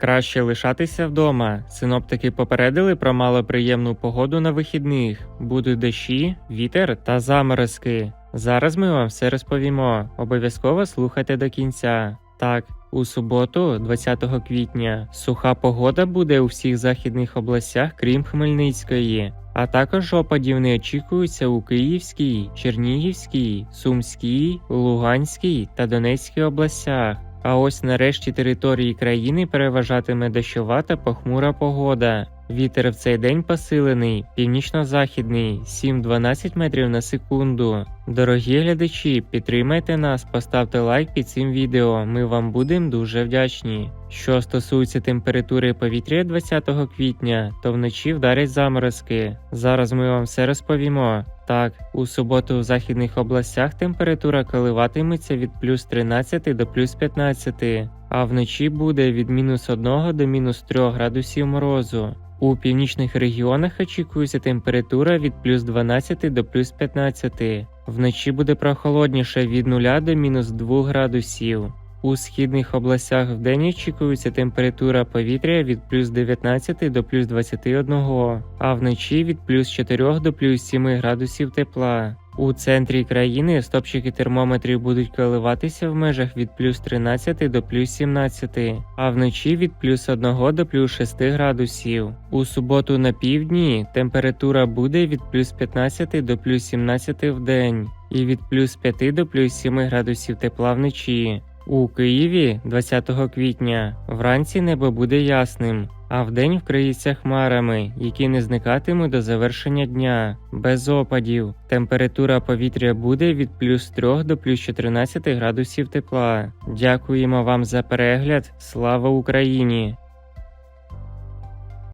Краще лишатися вдома. Синоптики попередили про малоприємну погоду на вихідних. Будуть дощі, вітер та заморозки. Зараз ми вам все розповімо. Обов'язково слухайте до кінця. Так, у суботу, 20 квітня, суха погода буде у всіх західних областях, крім Хмельницької. А також опадів не очікуються у Київській, Чернігівській, Сумській, Луганській та Донецькій областях. А ось нарешті території країни переважатиме дощова та похмура погода. Вітер в цей день посилений, північно-західний 7-12 метрів на секунду. Дорогі глядачі, підтримайте нас, поставте лайк під цим відео. Ми вам будемо дуже вдячні. Що стосується температури повітря 20 квітня, то вночі вдарять заморозки. Зараз ми вам все розповімо. Так, у суботу в західних областях температура коливатиметься від плюс 13 до плюс 15, а вночі буде від мінус 1 до мінус 3 градусів морозу. У північних регіонах очікується температура від плюс 12 до плюс 15. Вночі буде прохолодніше від 0 до мінус 2 градусів. У східних областях вдень очікується температура повітря від плюс 19 до плюс 21, а вночі від плюс 4 до плюс 7 градусів тепла. У центрі країни стопчики термометрів будуть коливатися в межах від плюс 13 до плюс 17, а вночі від плюс 1 до плюс 6 градусів. У суботу на півдні температура буде від плюс 15 до плюс 17 в день і від плюс 5 до плюс 7 градусів тепла вночі. У Києві 20 квітня вранці небо буде ясним, а вдень вкриється хмарами, які не зникатимуть до завершення дня, без опадів. Температура повітря буде від плюс 3 до плюс 14 градусів тепла. Дякуємо вам за перегляд. Слава Україні!